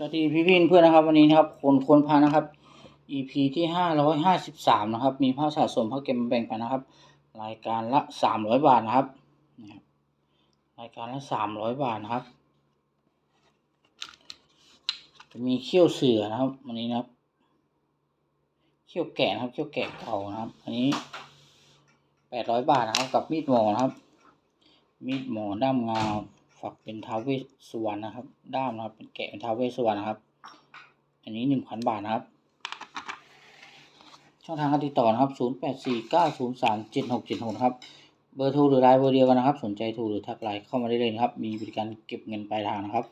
สวัสดีพี่พี่เพื่อนนะครับ วันนี้นะครับคนคนพานะครับ EP ที่ห้าร้อยห้าสิบสามนะครับ มีผ้าสะสมผ้าเกมาแบ่งปันนะครับ รายการละสามร้อยบาทนะครับนี่ครับรายการละสามร้อยบาทนะครับ จะมีเขี้ยวเสือนะครับ วันนี้นะครับ เขี้ยวแกะนะครับ เขี้ยวแกะเก่านะครับ อันนี้แปดร้อยบาทนะครับ กับมีดหมอนะครับ มีดหมอด้ามงา ฝักเป็นท้าวเวสสุวรรณนะครับ ด้ามนะครับ เป็นแกะเป็นท้าวเวสสุวรรณนะครับ อันนี้หนึ่งพันบาทนะครับ ช่องทางการติดต่อนะครับศูนย์แปดสี่เก้าศูนย์สามเจ็ดหกเจ็ดหกครับ เบอร์โทรหรือไลน์เบอร์เดียวกันนะครับ สนใจโทรหรือทักไลน์เข้ามาได้เลยนะครับ มีบริการเก็บเงินปลายทางนะครับ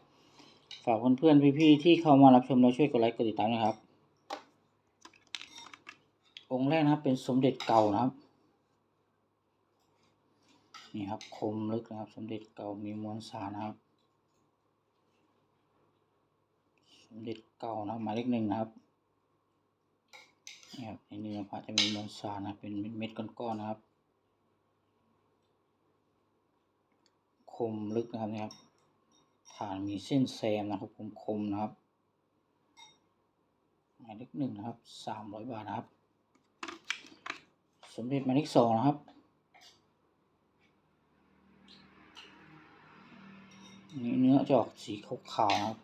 ฝากเพื่อนๆพี่ๆที่เข้ามารับชมแล้วช่วยกดไลค์กดติดตามนะครับ องค์แรกนะครับเป็นสมเด็จเก่านะครับ นี่ครับคมลึกนะครับ สมเด็จเก่ามีมวลสารนะครับ สมเด็จเก่านะหมายเลขหนึ่งนะครับนี่ครับในเนื้อพระจะมีมวลสารนะเป็นเม็ดๆก้อนๆนะครับ คมลึกนะครับนี่ครับฐานมีเส้นแซมนะครับคมคมนะครับ หมายเลขหนึ่งนะครับสามร้อยบาทนะครับ สมเด็จหมายเลขสองนะครับ นี่เนื้อ จะออกสีขาวๆครับ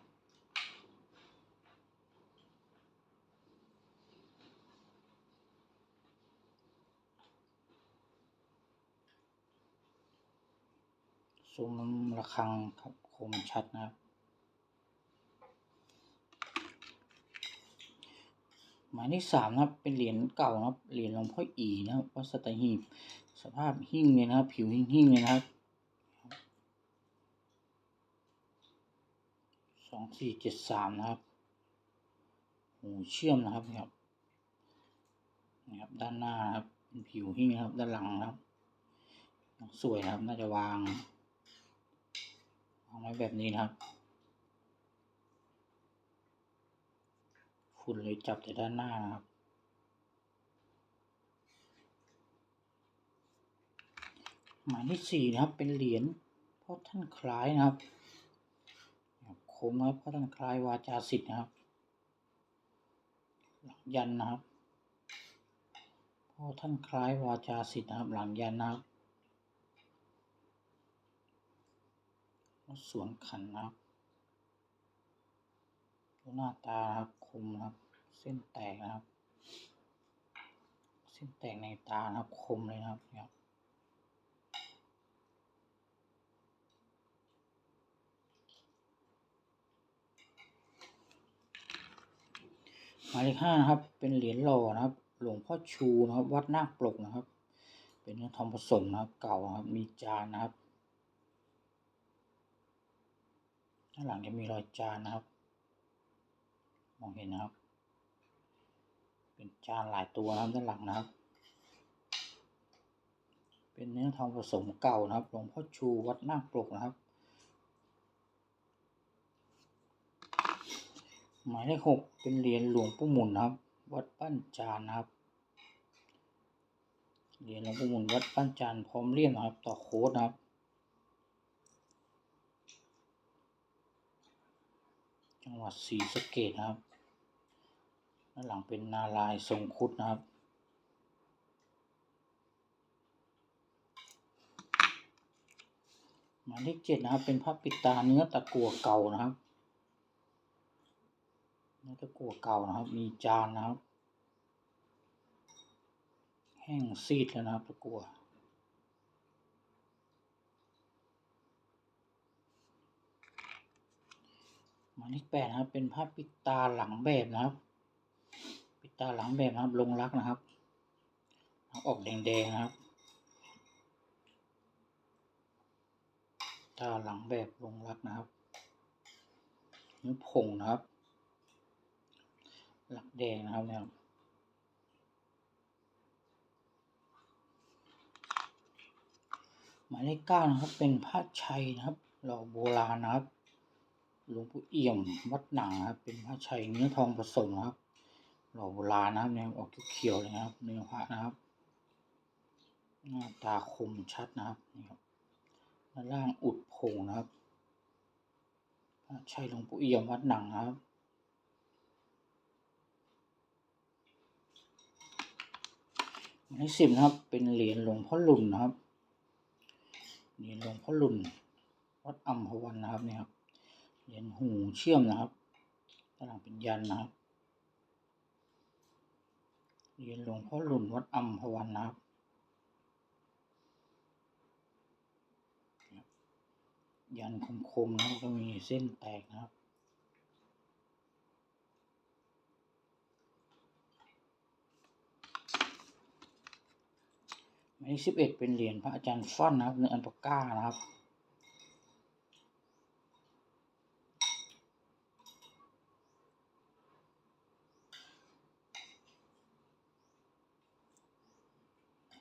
ซุ้มระฆังครับคมชัดนะครับ หมายเลขสามนะครับ เป็นเหรียญเก่านะครับ เหรียญหลวงพ่ออีนะครับวัดสัตหีบ สภาพหิ้งเลยนะครับ ผิวหิ้งๆเลยนะครับ องสี่เจ็ดสามนะครับหูเชื่อมนะครับนะครับนี่ครับ ด้านหน้านะครับเป็นผิวหิ้งนะครับ ด้านหลังนะครับ สวยครับ น่าจะวางวางไว้แบบนี้นะครับฝุ่นเลยจับแต่ด้านหน้านะครับหมายเลขสี่นะครับ เป็นเหรียญเพ่อท่านคล้ายนะครับ โค้งนะครับพ่อท่านคลายวาจาสิทธิ์นะครับ หลังยันนะครับพ่อท่านคลายวาจาสิทธิ์นะครับ หลังยันนะครับสวนขันนะครับดูหน้าตาครับคมนะครับ เส้นแตกนะครับ เส้นแตกในตานะครับคมเลยนะครับเนี่ย หมายเลขห้านะครับ เป็นเหรียญหล่อนะครับ หลวงพ่อชูนะครับ วัดนาคปลกนะครับ เป็นเนื้อทองผสมนะครับ เก่านะครับ มีจานนะครับด้านหลังจะมีรอยจานนะครับ มองเห็นนะครับ เป็นจานหลายตัวนะครับด้านหลังนะครับ เป็นเนื้อทองผสมเก่านะครับ หลวงพ่อชูวัดนาคปลกนะครับ หมายเลขหกเป็นเหรียญหลวงปู่หมุนครับ วัดปั้นจานครับเหรียญหลวงปู่หมุนวัดปั้นจานพร้อมเลี่ยมนครับ ต่อโค้ดครับจังหวัดศรีสะเกษนะครับด้านหลังเป็นนาลายทรงคุดนะครับ หมายเลขเจ็ดนะครับ เป็นพระปิดตาเนื้อตะกัวเก่านะครับ นื้อตะกั่วเก่านะครับ มีจานนะครับ แห้งซีดแล้วนะครับตะกัวหมายเลขแปดนะครับ เป็นภาพปิดตาหลังแบบนะครับ ปิดตาหลังแบบนะครับ ลงรักนะครับ ออกแดงๆนะครับตาหลังแบบลงรักนะครับ นิ้วผงนะครับ หลักแดงนะครับเนี่ยหมายเลขเก้านะครับ เป็นผ้าชัยนะครับหล่อโบราณนะครับหลวงปู่เอี่ยมวัดหนังครับ เป็นผ้าชัยเนื้อทองผสมนครับ หล่อโบราณนะครับเนี่ยออกเขียวๆเลยนะครับ เนื้อพระนะครับหน้าตาคมชัดนะครับนี่ครับด้านล่างอุดผงนะครับผ้าชัยหลวงปู่เอี่ยมวัดหนังนะครับ หมายเลขสิบนะครับ เป็นเหรียญหลวงพ่อหลุนนะครับเหรียญหลวงพ่อหลุนวัดอัมพวันนะครับเนี่ยครับเหรียญหูเชื่อมนะครับด้านหลังเป็นยันนะครับเหรียญหลวงพ่อหลุนวัดอัมพวันนะครับยันคมๆนะครับก็มีเส้นแตกนะครับ หมายเลขสิบเอ็ดเป็นเหรียญพระอาจารย์ฟั่นนะครับเนื้ออันปาก้านะครับ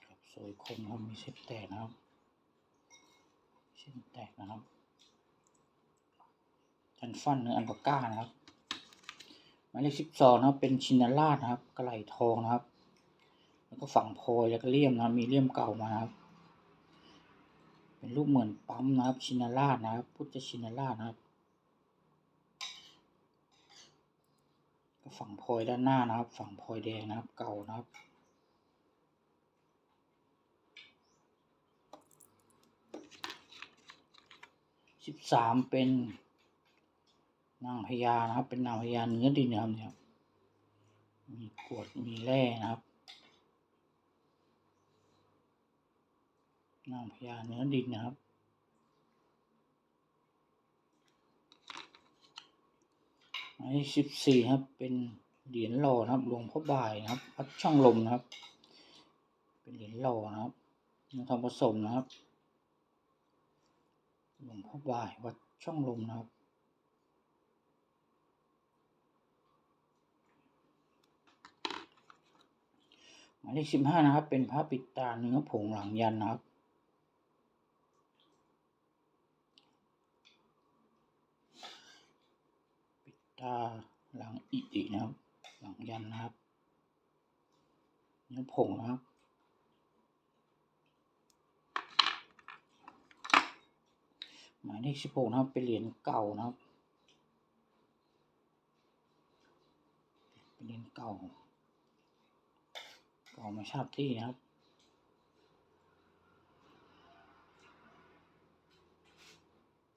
ครับ สวยคมครับมีเส้นแตกนะครับ เส้นแตกนะครับจันฟันเนื้ออันปาก้านะครับหมายเลขสิบสองนะครับเป็นชินาราชนะครับกระไหลทองนะครับ แล้วก็ฝั่งพอยแล้วก็เลี่ยมนะมีเลี่ยมเก่ามาครับ เป็นรูปเหมือนปั๊มนะครับ ชินาราชนะครับ พุทธชินาราชนะครับ ก็ฝั่งพอยด้านหน้านะครับ ฝั่งพอยแดงนะครับ เก่านะครับสิบสามเป็นนางพญานะครับ เป็นนางพญาเนื้อดินนะครับเนี่ยมีกวดมีแร่นะครับ นางพญาเนื้อดินนะครับ หมายสิบสี่ครับ เป็นเหรียญหล่อนะครับหลวงพ่อบ่ายนะครับวัดช่องลมนะครับ เป็นเหรียญหล่อนะครับเนื้อทองผสมนะครับ หลวงพ่อบ่ายวัดช่องลมนะครับหมายเลขสิบห้านะครับ เป็นพระปิดตาเนื้อผงหลังยันนะครับ ตาหลังอิตินะครับ หลังยันนะครับเนื้อผงนะครับ หมายเลขสิบหกนะครับ เป็นเหรียญเก่านะครับ เป็นเหรียญเก่า เก่ามาชาติที่นะครับ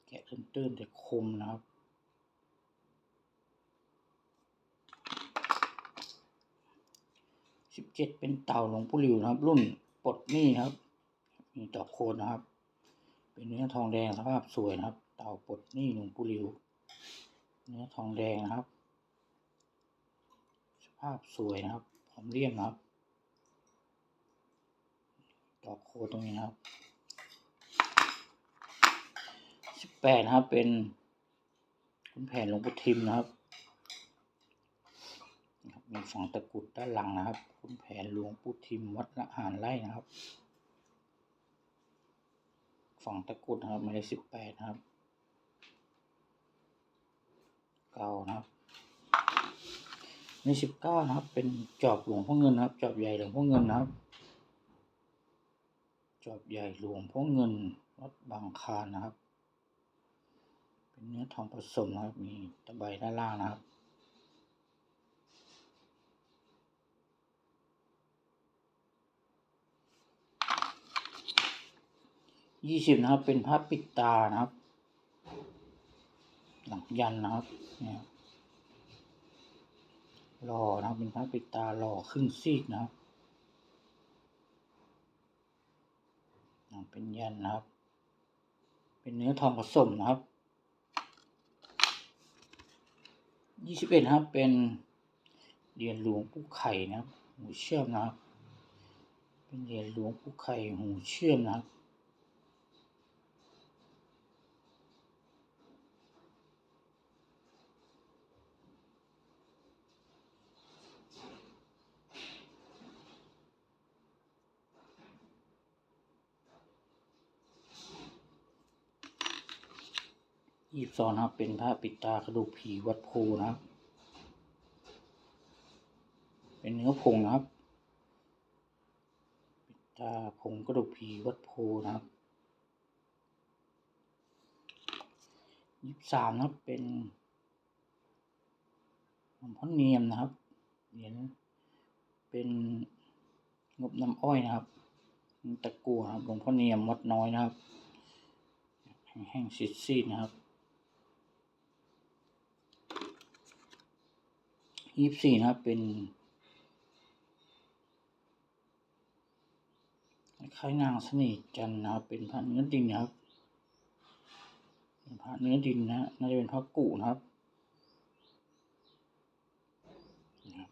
แกะตื้นๆแต่คมนะครับ สิบ เจ็ดเป็นเต่าหลวงปู่หลิวนะครับ รุ่นปลดหนี้ครับ มีต่อโคนนะครับ เป็นเนื้อทองแดงสภาพสวยนะครับ เต่าปลดหนี้หลวงปู่หลิว เนื้อทองแดงนะครับ สภาพสวยนะครับพร้อมเลี่ยมนะครับต่อโคนตรงนี้นะครับสิบแปดนะครับเป็นคุณแผนหลวงปู่ทิมนะครับ มีฝังตะกุดด้านหลังนะครับคุณแผนหลวงปู่ทิมวัดละหารไร่นะครับฝังตะกุดนะครับหมายเลขสิบแปดนะครับ เก่านะครับในสิบเก้านะครับ เป็นจอบหลวงพ่อเงินนะครับ จอบใหญ่หลวงพ่อเงินนะครับ จอบใหญ่หลวงพ่อเงินวัดบางคานนะครับ เป็นเนื้อทองผสมนะครับ มีตะไบด้านล่างนะครับ ยี่สิบนะครับ เป็นพระปิดตานะครับ หลังยันนะครับเนี่ยหล่อนะครับ เป็นพระปิดตาหล่อครึ่งซีกนะครับเป็นยันนะครับ เป็นเนื้อทองผสมนะครับยี่สิบเอ็ดครับ เป็นเหรียญหลวงปู่ไข่นะครับ หูเชื่อมนะครับ เป็นเหรียญหลวงปู่ไข่หูเชื่อมนะครับ ยี่สิบสองนครับ เป็นพระปิดตากระดูกผีวัดโพนะครับ เป็นเนื้อผงนะครับ ปิดตาผงกระดูกผีวัดโพนะครับยี่สิบสามนะครับเป็นหลวงพ่อเนียมนะครับเหรียญเป็นงบน้ำอ้อยนะครับตะกัวครับหลวงพ่อเนียมวัดน้อยนะครับ แห้งๆซีดๆนะครับ ยี่สิบสี่นะครับเป็นคล้ายนางสน่ห์จันนะครับ เป็นพระเนื้อดินนะครับพระเนื้อดินนะน่าจะเป็นพระกุนะครับนะครับ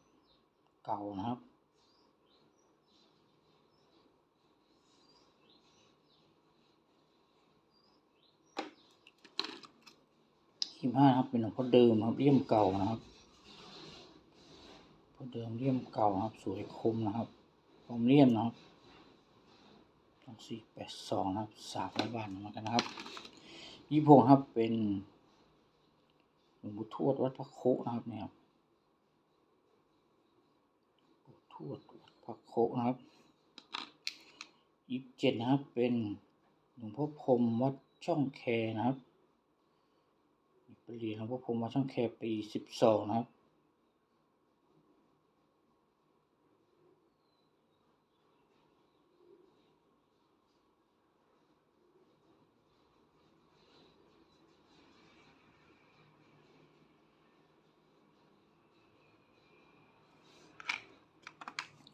เก่านะครับยี่ห้าครับเป็นหลวงพ่อเดิมครับเลี่ยมเก่านะครับ เดิมเลี่ยมเก่าครับ สวยคมนะครับคมเลี่ยมนะครับสองสี่แปดสองนะครับสามร้อยบาทเหมือนกันนะครับยี่หกครับเป็นหลวงปู่ทวดวัดพระโคนะครับเนี่ยครับหลวงปู่ทวดวัดพระโคนะครับยี่สิบเจ็ดนะครับ เป็นหลวงพ่อพรมวัดช่องแคนะครับไปเรียนหลวงพ่อพรมวัดช่องแคปีสิบสองนะครับ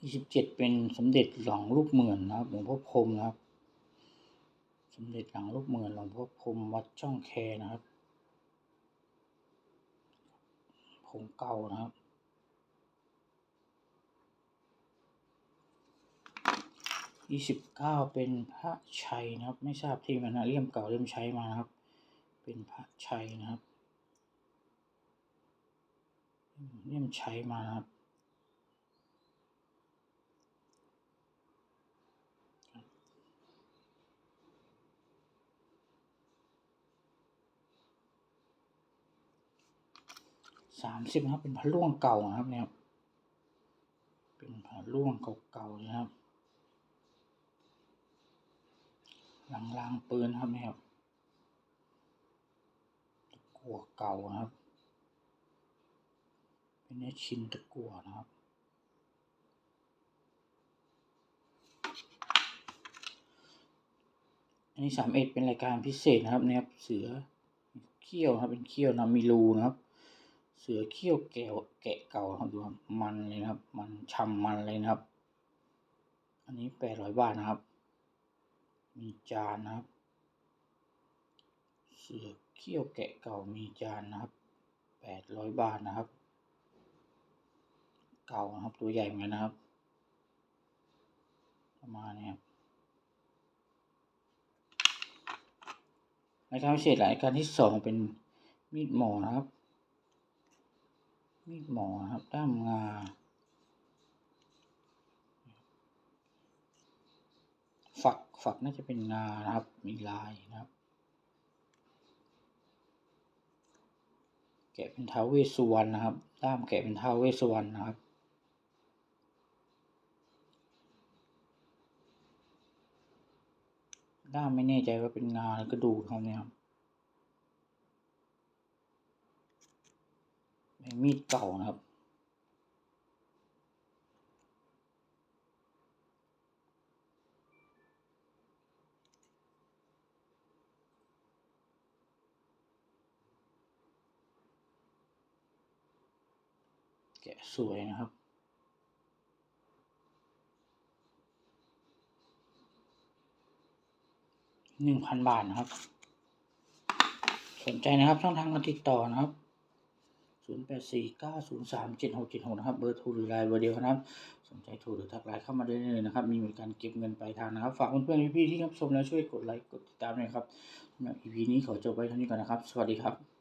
ยี่สิบเจ็ดเป็นสมเด็จหลังลูกเหมือนนะครับหลวงพ่อพรมนะครับ สมเด็จหลังลูกเหมือนหลวงพ่อพรมวัดช่องแคนะครับผงเก่านะครับ ยี่สิบเก้าเป็นพระชัยนะครับ ไม่ทราบที่มันนะเลี่ยมเก่าเลี่ยมใช้มานะครับ เป็นพระชัยนะครับ เลี่ยมใช้มานะครับ สามสิบนะครับ เป็นพระล่วงเก่านะครับ เนี่ย เป็นพระล่วงเก่าๆนะครับ หลังรางปืนครับเนี่ยครับตะกัวเก่านะครับ เป็นเนื้อชิ้นตะกัวนะครับ อันนี้สามเอ็ดเป็นรายการพิเศษนะครับเนี่ยครับเสือเขี้ยวครับเป็นเขี้ยวนามิรูนะครับ เสือเขี้ยวแกวแกะเก่าครับดูครับมันเลยนะครับ มันช่ำมันเลยนะครับ อันนี้แปดร้อยบาทนะครับ มีจานนะครับ เสือเขี้ยวแกะเก่ามีจานนะครับแปดร้อยบาทนะครับ เก่านะครับตัวใหญ่เหมือนกันนะครับ ประมาณนี้ครับรายการพิเศษรายการที่สองเป็นมีดหมอนะครับ มีหมอนะครับด้ามงาฝักฝักน่าจะเป็นงานะครับ มีลายนะครับ แกะเป็นท้าวเวสสุวรรณนะครับ ด้ามแกะเป็นท้าวเวสสุวรรณนะครับด้ามไม่แน่ใจว่าเป็นงาหรือกระดูกครับเนี่ยครับเป็น มีดเก่านะครับ แกะสวยนะครับหนึ่งพันบาทนะครับ สนใจนะครับช่องทางการติดต่อนะครับ ศูนย์แปดสี่เก้าศูนย์สามเจ็ดหกเจ็ดหกนะครับ เบอร์โทรหรือไลน์เบอร์เดียวนะครับ สนใจโทรหรือทักไลน์เข้ามาได้เลยนะครับ มีบริการเก็บเงินปลายทางนะครับ ฝากเพื่อนๆพี่ๆที่รับชมแล้วช่วยกดไลค์ กดติดตามหน่อยครับสำหรับ EP นี้ขอจบไว้เท่านี้ก่อนนะครับ สวัสดีครับ